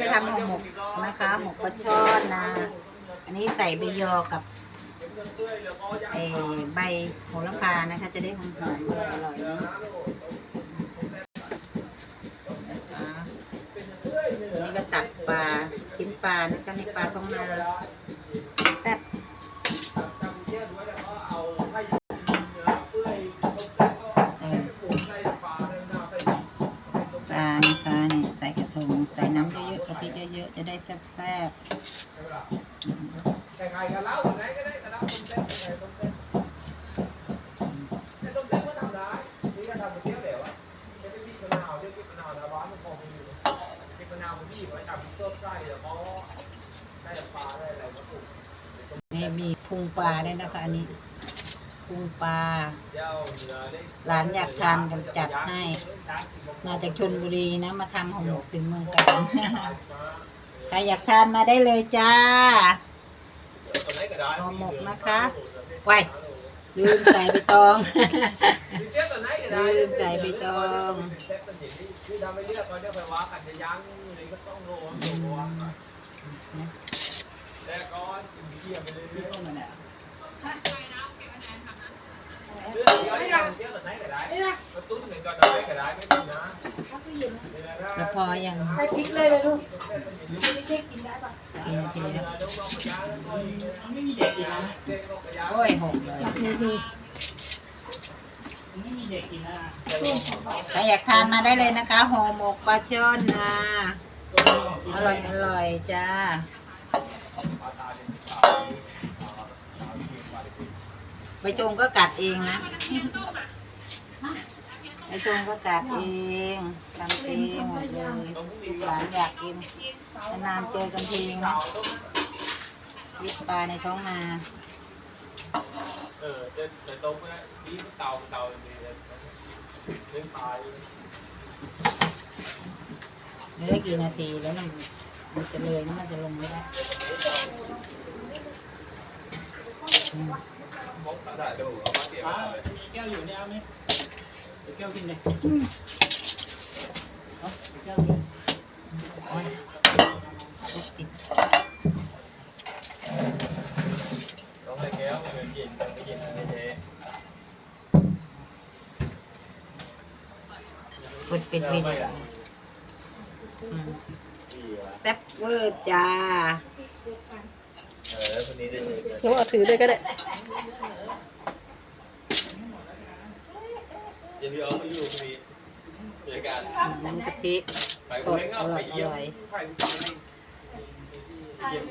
จะทำห่อหมกนะคะ หมกปลาช่อนนะ อันนี้ใส่ใบยอกับเอใบโหระพานะคะ จะได้หอมหอร่อยนี่ก็ตักปลาชิ้นปลานะคะในปลาท้องนาแซ่บเออปลานะคะนี่ ใส่กระทงใส่น้ำเยอะๆกะทิเยอะๆจะได้แซ่บๆใครๆกันเล่าไหนก็ได้แต่เล่าต้มเส้นใครต้มเส้นแต่ต้มเส้นก็ทำได้นี่ก็ทำไปเที่ยวเดี๋ยวอะจะไปบีบมะนาวเดี๋ยวบีบมะนาวนะบ้านมันพอมีอยู่บีบมะนาวมันบีบไว้ทำเสื้อไส้แล้วก็ได้ปลาได้อะไรก็ปลูกนี่มีพุงปลาด้วยนะคะอันนี้ พุงปลาหลานอยากทานกันจัดให้ มาจากชนบุรีนะ มาทำห่อหมกถึงเมืองการใครอยากทานมาได้เลยจ้าห่อหมกนะคะไว้ลืมใส่ใบตองลืมใส่ใบตองคือทำไปเรื่ยก็จะไปว่ากันเลยก็ต้องโรยโรยแต่ก็เกี่ยวไปเรื่อยๆมันเนี่ยเรื่องเดียวเที่ยวกับไหนก็ได้ก็ตุ้นหนึ่งก็ได้ก็ได้ไม่ต้องนะ แล้วพอยังใส่พริกเลยเลยลูกกี่นาทีแล้วไม่มีเด็กกินนะโอ้ยหกเลยไม่มีเด็กกินนะใครอยากทานมาได้เลยนะคะห่อหมกปลาช่อนนะอร่อยอร่อยจ้าใบจงก็กัดเองนะ ใบจงก็กัดเองทำเองหมดเลยลูกหลานอยากกินนานเจอกันทีนะวิปลาในท้องนาเออจะจะต้มก็ได้นี่เตาเตาดีเลยเล่นปลาเหลือกี่นาทีแล้วนมันจะเลยนะมันจะลงไม่ได้อืมมกได้ดูเอามาเตรียมเลยมีแก้วอยู่เนี่ยไหม แก้วกินเลยเอาเดี๋ยวแก้วกินโอ้ยลูกปิดต้องให้แก้วมันเย็นต้องไม่เย็นไม่เทกดปิดวิดีโออืมแซ่บเวอร์จ้า เออคนนี้ได้เลยหนูเอาถือด้วยก็ได้ เดี๋ยวพี่เอาไปอยู่คนนี้เจอกันน้ำกะทิไปคนนี้ก็ไปเยี่ยมไปเยี่ยม